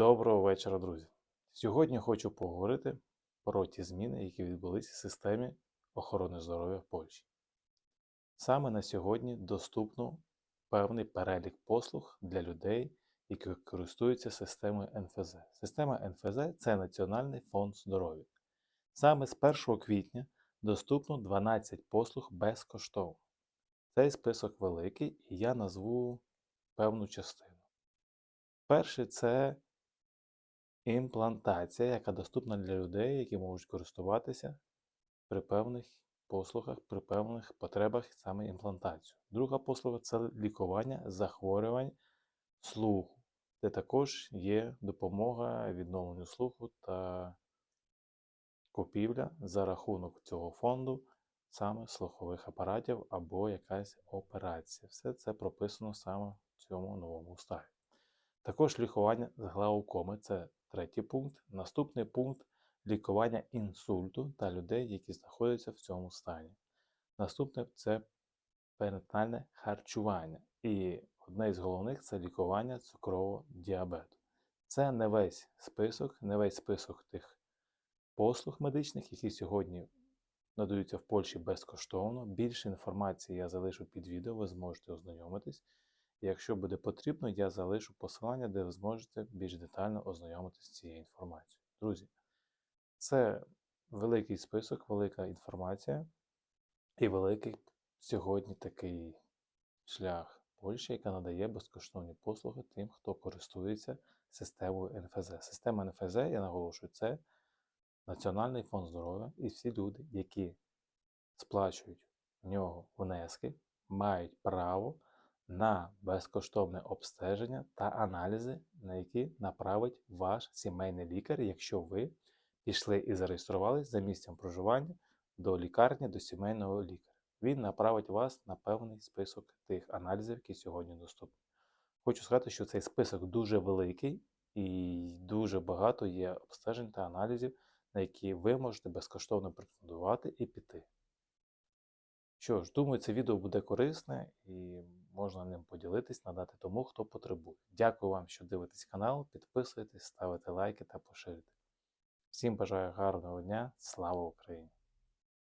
Доброго вечора, друзі. Сьогодні хочу поговорити про ті зміни, які відбулися в системі охорони здоров'я в Польщі. Саме на сьогодні доступно певний перелік послуг для людей, які користуються системою НФЗ. Система НФЗ це Національний фонд здоров'я. Саме з 1 квітня доступно 12 послуг безкоштовно. Цей список великий, і я назву певну частину. Перший це імплантація, яка доступна для людей, які можуть користуватися при певних послугах, при певних потребах саме імплантацію. Друга послуга це лікування захворювань слуху, де також є допомога відновленню слуху та купівля за рахунок цього фонду саме слухових апаратів або якась операція. Все це прописано саме в цьому новому уставі. Також лікування з глаукоми це третій пункт. Наступний пункт лікування інсульту та людей, які знаходяться в цьому стані. Наступне це перинатальне харчування. І одне із головних це лікування цукрового діабету. Це не весь список, не весь список тих послуг медичних, які сьогодні надаються в Польщі безкоштовно. Більше інформації я залишу під відео, ви зможете ознайомитись. Якщо буде потрібно, я залишу посилання, де ви зможете більш детально ознайомитися з цією інформацією. Друзі, це великий список, велика інформація і великий сьогодні такий шлях Польщі, яка надає безкоштовні послуги тим, хто користується системою НФЗ. Система НФЗ, я наголошую, це Національний фонд здоров'я і всі люди, які сплачують в нього внески, мають право на безкоштовне обстеження та аналізи, на які направить ваш сімейний лікар, якщо ви пішли і зареєструвались за місцем проживання до лікарні, до сімейного лікаря. Він направить вас на певний список тих аналізів, які сьогодні доступні. Хочу сказати, що цей список дуже великий і дуже багато є обстежень та аналізів, на які ви можете безкоштовно претендувати і піти. Що ж, думаю, це відео буде корисне і можна ним поділитись, надати тому, хто потребує. Дякую вам, що дивитесь канал, підписуйтесь, ставите лайки та поширюйте. Всім бажаю гарного дня, слава Україні!